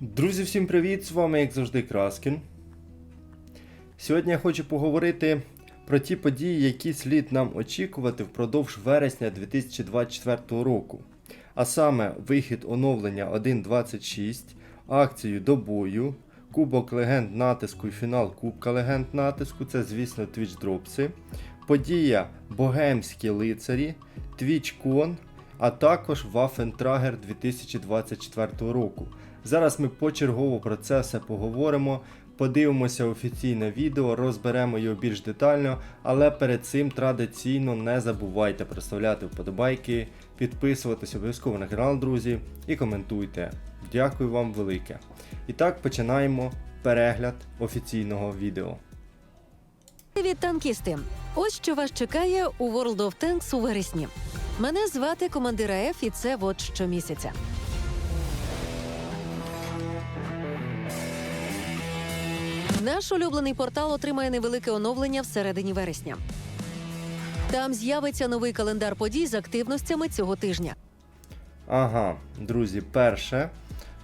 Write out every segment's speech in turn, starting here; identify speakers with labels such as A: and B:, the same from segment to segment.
A: Друзі, всім привіт! З вами, як завжди, Краскін. Сьогодні я хочу поговорити про ті події, які слід нам очікувати впродовж вересня 2024 року. А саме вихід оновлення 1.26, акцію до бою, Кубок легенд натиску і фінал Кубка легенд натиску це, звісно, Twitch дропси, подія Богемські лицарі, TwitchCon, а також Waffentrager 2024 року. Зараз ми почергово про це все поговоримо. Подивимося офіційне відео, розберемо його більш детально, але перед цим традиційно не забувайте проставляти вподобайки, підписуватись обов'язково на канал, друзі, і коментуйте. Дякую вам велике. І так починаємо перегляд офіційного відео.
B: Привіт, танкісти! Ось що вас чекає у World of Tanks у вересні. Мене звати командира Ф, і це вот щомісяця. Наш улюблений портал отримає невелике оновлення всередині вересня. Там з'явиться новий календар подій з активностями цього тижня.
A: Ага, друзі, перше.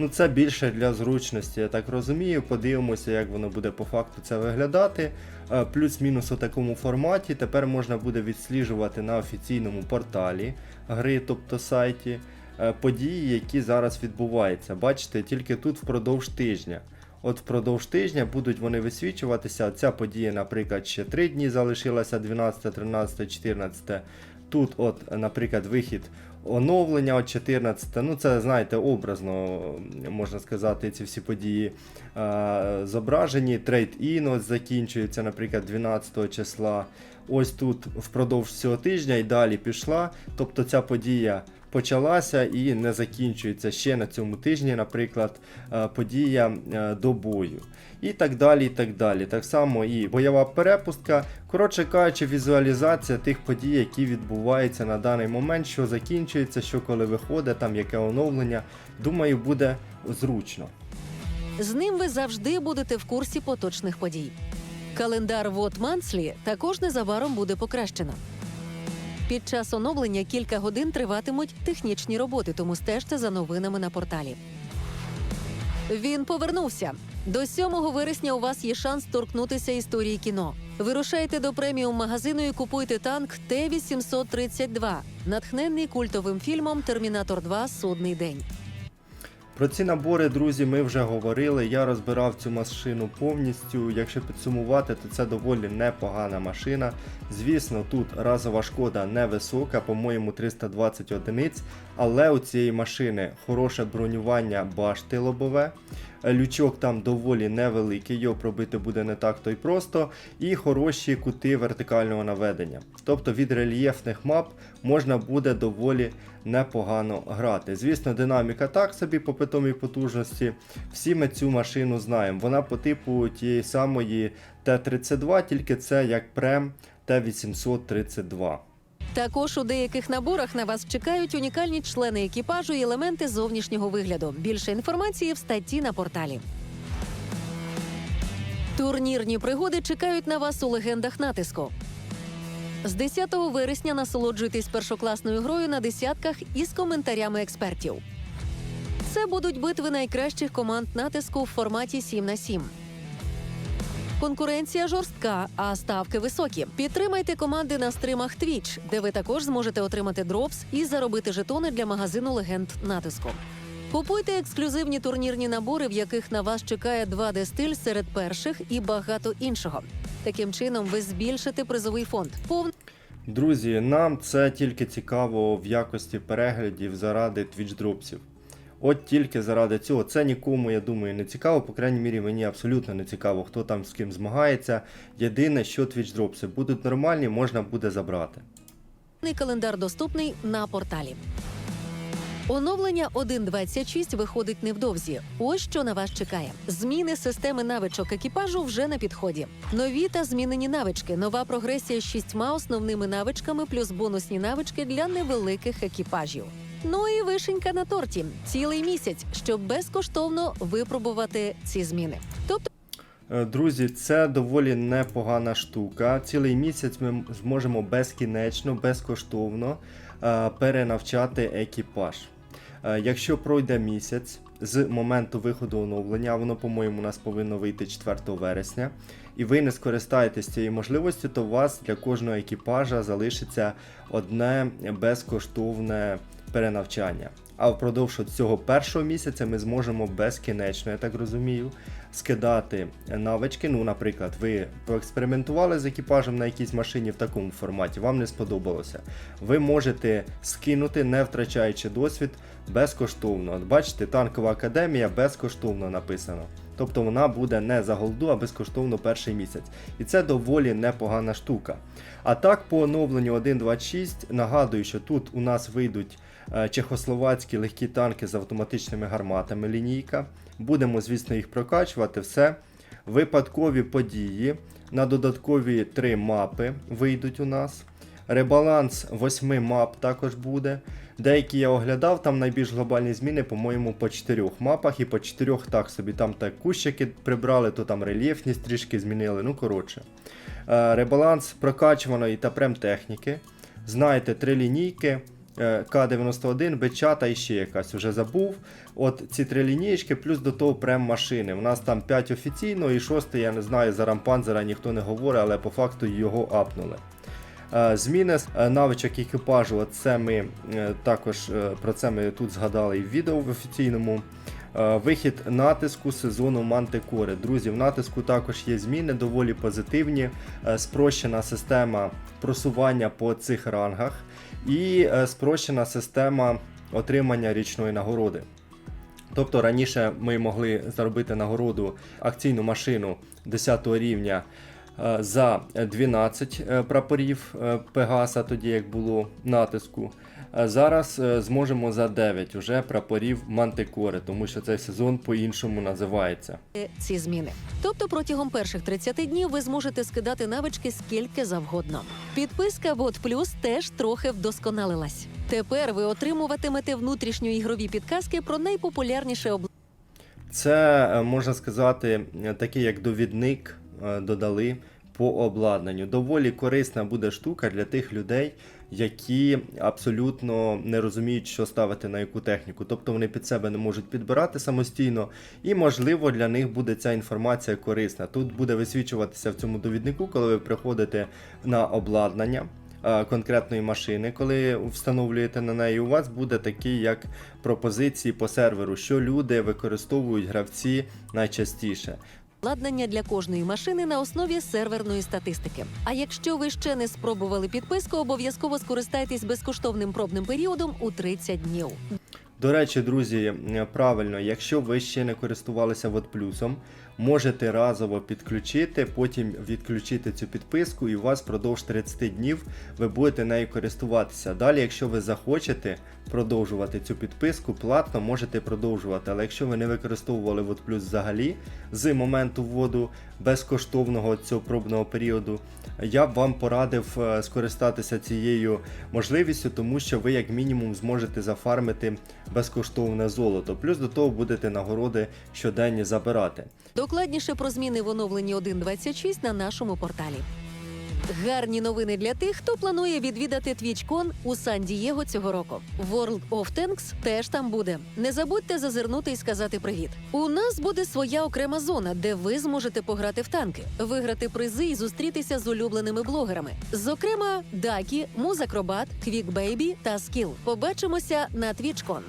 A: Ну, це більше для зручності, я так розумію. Подивимося, як воно буде по факту це виглядати. Е, Плюс-мінус у такому форматі. Тепер можна буде відсліджувати на офіційному порталі гри, тобто сайті, е, події, які зараз відбуваються. Бачите, тільки тут впродовж тижня. От впродовж тижня будуть вони висвічуватися. Ця подія, наприклад, ще 3 дні залишилася 12, 13, 14. Тут, от, наприклад, вихід оновлення от 14. Ну, це, знаєте, образно, можна сказати, ці всі події е, зображені. Трейд-ін закінчується, наприклад, 12 числа. Ось тут впродовж цього тижня і далі пішла. Тобто ця подія почалася і не закінчується ще на цьому тижні, наприклад, е, подія е, до бою. І так далі. і Так далі. Так само і бойова перепустка. Коротше кажучи, візуалізація тих подій, які відбуваються на даний момент, що закінчується, що коли виходить, там яке оновлення. Думаю, буде зручно.
B: З ним ви завжди будете в курсі поточних подій. Календар Вот Манслі також незабаром буде покращено. Під час оновлення кілька годин триватимуть технічні роботи, тому стежте за новинами на порталі. Він повернувся. До 7 вересня у вас є шанс торкнутися історії кіно. Вирушайте до преміум магазину і купуйте танк Т-832, натхнений культовим фільмом Термінатор 2 Судний день.
A: Про ці набори, друзі, ми вже говорили. Я розбирав цю машину повністю. Якщо підсумувати, то це доволі непогана машина. Звісно, тут разова шкода невисока, по-моєму, 320 одиниць. Але у цієї машини хороше бронювання башти лобове. Лючок там доволі невеликий, його пробити буде не так то й просто. І хороші кути вертикального наведення. Тобто від рельєфних мап можна буде доволі непогано грати. Звісно, динаміка так собі по питомій потужності. Всі ми цю машину знаємо. Вона по типу тієї самої Т-32, тільки це як прем Т-832.
B: Також у деяких наборах на вас чекають унікальні члени екіпажу і елементи зовнішнього вигляду. Більше інформації в статті на порталі. Турнірні пригоди чекають на вас у легендах натиску. З 10 вересня насолоджуйтесь першокласною грою на десятках із коментарями експертів. Це будуть битви найкращих команд натиску в форматі 7 на 7. Конкуренція жорстка, а ставки високі. Підтримайте команди на стримах Twitch, де ви також зможете отримати дропс і заробити жетони для магазину легенд натиску. Купуйте ексклюзивні турнірні набори, в яких на вас чекає 2D стиль серед перших і багато іншого. Таким чином, ви збільшите призовий фонд. Повний
A: Друзі, нам це тільки цікаво в якості переглядів заради Twitch дропсів. От тільки заради цього. Це нікому, я думаю, не цікаво. По крайній мірі, мені абсолютно не цікаво, хто там з ким змагається. Єдине, що Twitch дропси будуть нормальні, можна буде забрати.
B: календар доступний на порталі. Оновлення 1.26 виходить невдовзі. Ось що на вас чекає. Зміни системи навичок екіпажу вже на підході. Нові та змінені навички. Нова прогресія з шістьма основними навичками, плюс бонусні навички для невеликих екіпажів. Ну і вишенька на торті цілий місяць, щоб безкоштовно випробувати ці зміни. Тобто
A: Е, Друзі, це доволі непогана штука. Цілий місяць ми зможемо безкінечно, безкоштовно е, перенавчати екіпаж. Е, Якщо пройде місяць з моменту виходу оновлення. Воно, по-моєму, у нас повинно вийти 4 вересня. І ви не скористаєтесь цією можливістю, то у вас для кожного екіпажа залишиться одне безкоштовне перенавчання. А впродовж цього першого місяця ми зможемо безкінечно, я так розумію, скидати навички. Ну, наприклад, ви поекспериментували з екіпажем на якійсь машині в такому форматі, вам не сподобалося. Ви можете скинути, не втрачаючи досвід, безкоштовно. От бачите, танкова академія безкоштовно написано. Тобто вона буде не за голду, а безкоштовно перший місяць. І це доволі непогана штука. А так, по оновленню 1.26 нагадую, що тут у нас вийдуть чехословацькі легкі танки з автоматичними гарматами лінійка. Будемо, звісно, їх прокачувати. Все. Випадкові події на додаткові три мапи вийдуть у нас. Ребаланс 8 мап також буде. Деякі я оглядав, там найбільш глобальні зміни, по-моєму, по 4 мапах і по 4 так собі. Там так кущики прибрали, то там рельєфність трішки змінили. Ну, коротше. Е, Ребаланс прокачуваної та прем-техніки. Знаєте, три лінійки. Е, К-91, Бечата і ще якась, вже забув. От ці три лінієчки, плюс до того прем-машини. У нас там 5 офіційно і 6, я не знаю, за рампанзера ніхто не говорить, але по факту його апнули. Е, Зміни е, навичок екіпажу, це ми е, також про це ми тут згадали і в відео в офіційному. Вихід натиску сезону Мантикори. Друзі, в натиску також є зміни, доволі позитивні. Спрощена система просування по цих рангах і е, спрощена система отримання річної нагороди. Тобто раніше ми могли заробити нагороду акційну машину 10 рівня е, за 12 е, прапорів Пегаса, тоді як було натиску. Е, Зараз е, зможемо за 9 уже прапорів Мантикори, тому що цей сезон по-іншому називається.
B: ці зміни. Тобто протягом перших 30 днів ви зможете скидати навички скільки завгодно. Підписка Вот Плюс теж трохи вдосконалилась. Тепер ви отримуватимете внутрішньоігрові підказки про найпопулярніше обладнання.
A: Це е, можна сказати, е, такий як довідник е, додали по обладнанню. Доволі корисна буде штука для тих людей, які абсолютно не розуміють, що ставити на яку техніку. Тобто вони під себе не можуть підбирати самостійно, і можливо для них буде ця інформація корисна. Тут буде висвічуватися в цьому довіднику, коли ви приходите на обладнання. е, Конкретної машини, коли встановлюєте на неї, у вас буде такі як пропозиції по серверу, що люди використовують гравці найчастіше.
B: Обладнання для кожної машини на основі серверної статистики. А якщо ви ще не спробували підписку, обов'язково скористайтесь безкоштовним пробним періодом у 30 днів.
A: До речі, друзі, правильно, якщо ви ще не користувалися плюсом, можете разово підключити, потім відключити цю підписку, і у вас впродовж 30 днів ви будете нею користуватися. Далі, якщо ви захочете продовжувати цю підписку, платно можете продовжувати. Але якщо ви не використовували вот взагалі з моменту вводу безкоштовного цього пробного періоду, я б вам порадив е, скористатися цією можливістю, тому що ви як мінімум зможете зафармити безкоштовне золото. Плюс до того будете нагороди щоденні забирати.
B: Докладніше про зміни в оновленні 1.26 на нашому порталі. Гарні новини для тих, хто планує відвідати TwitchCon у Сан-Дієго цього року. World of Tanks теж там буде. Не забудьте зазирнути і сказати привіт. У нас буде своя окрема зона, де ви зможете пограти в танки, виграти призи і зустрітися з улюбленими блогерами. Зокрема, Дакі, Музакробат, Квікбейбі та Скіл. Побачимося на TwitchCon.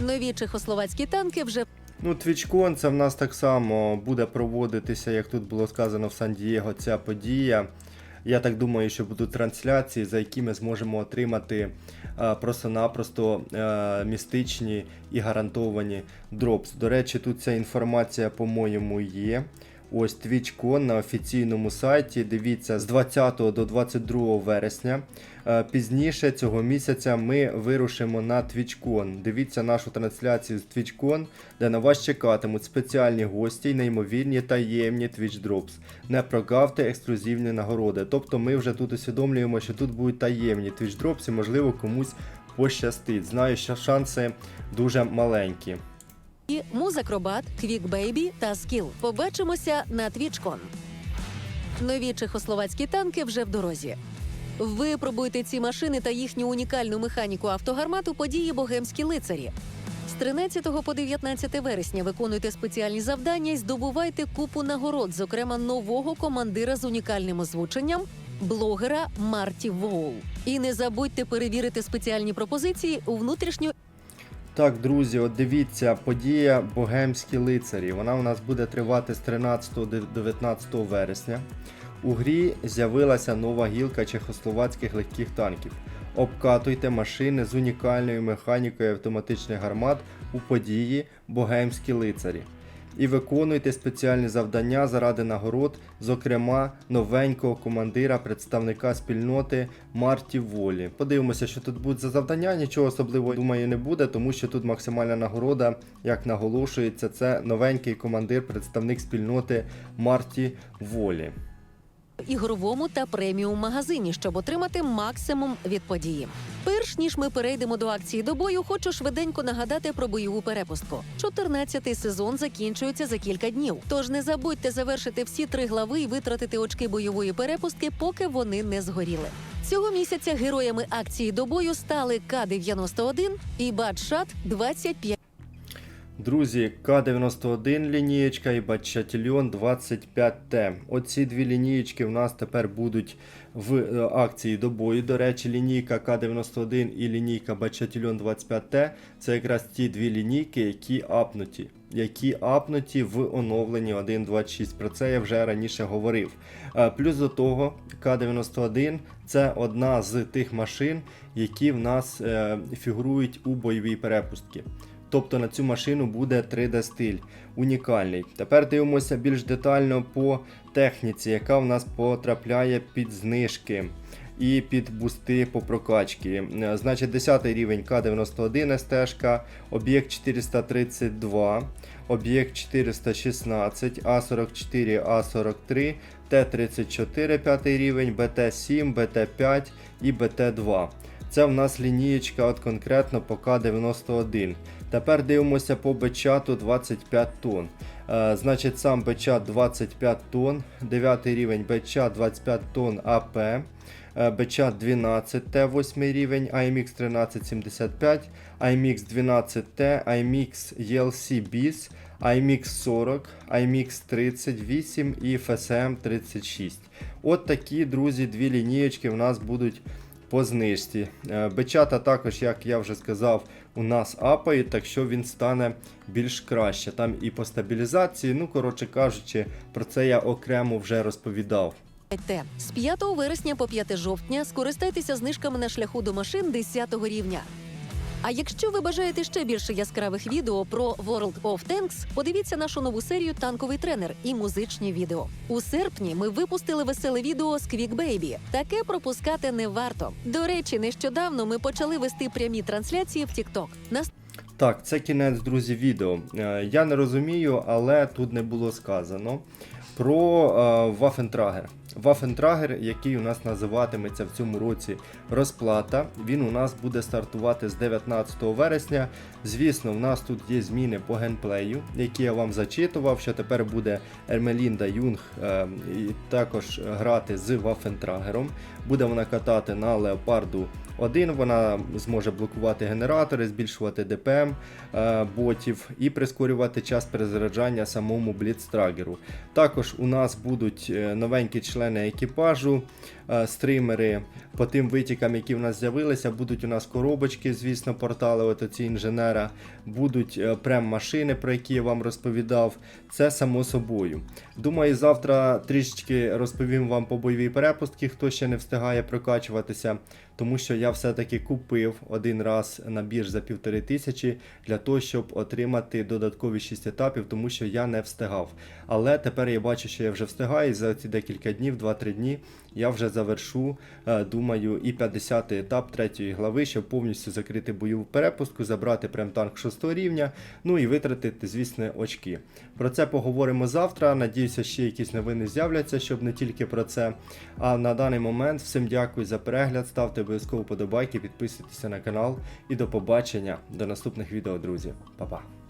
B: Нові чехословацькі танки вже
A: Ну, TwitchCon це в нас так само буде проводитися, як тут було сказано в Сан-Дієго, ця подія. Я так думаю, що будуть трансляції, за які ми зможемо отримати е, просто-напросто е, містичні і гарантовані дропс. До речі, тут ця інформація, по-моєму, є. Ось TwitchCon на офіційному сайті. Дивіться, з 20 до 22 вересня. Е, Пізніше цього місяця ми вирушимо на TwitchCon. Дивіться нашу трансляцію з TwitchCon, де на вас чекатимуть спеціальні гості й неймовірні таємні Twitch Drops. Не прогавте ексклюзивні нагороди. Тобто ми вже тут усвідомлюємо, що тут будуть таємні Twitch Drops і можливо комусь пощастить. Знаю, що шанси дуже маленькі.
B: І Музакробат, Квікбейбі та Скіл. Побачимося на TwitchCon. Нові чехословацькі танки вже в дорозі. Випробуйте ці машини та їхню унікальну механіку автогармат у події Богемські лицарі. З 13 по 19 вересня виконуйте спеціальні завдання і здобувайте купу нагород, зокрема нового командира з унікальним озвученням. Блогера Марті Воул. І не забудьте перевірити спеціальні пропозиції у внутрішньо
A: Так, друзі, от дивіться, подія Богемські лицарі. Вона у нас буде тривати з 13 до 19 вересня. У грі з'явилася нова гілка чехословацьких легких танків. Обкатуйте машини з унікальною механікою автоматичних гармат у події Богемські лицарі. І виконуйте спеціальні завдання заради нагород, зокрема новенького командира, представника спільноти Марті Волі. Подивимося, що тут буде за завдання. Нічого особливого думаю не буде, тому що тут максимальна нагорода, як наголошується, це новенький командир, представник спільноти Марті Волі.
B: Ігровому та преміум магазині, щоб отримати максимум від події. Перш ніж ми перейдемо до акції до бою, хочу швиденько нагадати про бойову перепустку. 14-й сезон закінчується за кілька днів. Тож не забудьте завершити всі три глави і витратити очки бойової перепустки, поки вони не згоріли. Цього місяця героями акції до бою стали К-91 і Бадшат 25
A: Друзі, К-91 лінієчка і Батчатільон 25Т. Оці дві лінієчки в нас тепер будуть в е, акції до бою. До речі, лінійка К-91 і лінійка Батчатільон 25Т це якраз ті дві лінійки, які апнуті. Які апнуті в оновленні 1.26. Про це я вже раніше говорив. Е, Плюс до того, К-91 це одна з тих машин, які в нас е, фігурують у бойовій перепустці. Тобто на цю машину буде 3D стиль унікальний. Тепер дивимося більш детально по техніці, яка в нас потрапляє під знижки і під бусти по прокачці. Е, Значить, 10 рівень К91 СТ, об'єкт 432, об'єкт 416, А44, А43, Т34 5 рівень, БТ7, БТ5 і БТ2. Це в нас лінієчка от конкретно по К91. Тепер дивимося по бечату 25 тонн. Е, значить, сам бечат 25 тонн, 9 рівень бечат 25 тонн АП, бечат 12 Т 8 рівень, IMX 1375, IMX 12T, IMX ELC BIS, IMX 40, IMX 38 і FSM 36. От такі, друзі, дві лінієчки в нас будуть по знижці. Бичата Бечата також, як я вже сказав, у нас апають, так що він стане більш краще. Там і по стабілізації, ну, коротше кажучи, про це я окремо вже розповідав.
B: З 5 вересня по 5 жовтня скористайтеся знижками на шляху до машин 10 рівня. А якщо ви бажаєте ще більше яскравих відео про World of Tanks, подивіться нашу нову серію Танковий тренер і музичні відео. У серпні ми випустили веселе відео з Quick Baby. Таке пропускати не варто. До речі, нещодавно ми почали вести прямі трансляції в TikTok. Нас
A: Так, це кінець, друзі, відео. Е, Я не розумію, але тут не було сказано про е, Waffentrager, який у нас називатиметься в цьому році розплата. Він у нас буде стартувати з 19 вересня. Звісно, в нас тут є зміни по геймплею, які я вам зачитував, що тепер буде Ермелінда Юнг е, і також грати з Waffentragerом. Буде вона катати на Леопарду 1, вона зможе блокувати генератори, збільшувати ДПМ е, ботів і прискорювати час перезаряджання самому Бліцтрагеру. Також у нас будуть е, новенькі члени екіпажу, е, стримери по тим витікам, які в нас з'явилися. Будуть у нас коробочки, звісно, портали от оці інженера, будуть е, прем-машини, про які я вам розповідав. Це само собою. Думаю, завтра трішечки розповім вам по бойовій перепустці, хто ще не встигає прокачуватися, тому що я все-таки купив один раз набір за півтори тисячі для того, щоб отримати додаткові 6 етапів, тому що я не встигав. Але тепер я бачу, що я вже встигаю, і за ці декілька днів, 2-3 дні, я вже завершу, е, думаю, і 50-й етап третьої глави, щоб повністю закрити бойову перепустку, забрати прем-танк 6 рівня, ну і витратити, звісно, очки. Про це поговоримо завтра. Надіюся, ще якісь новини з'являться, щоб не тільки про це. А на даний момент всім дякую за перегляд. Ставте обов'язково подобайки, підписуйтеся на канал і до побачення до наступних відео, друзі. Па-па.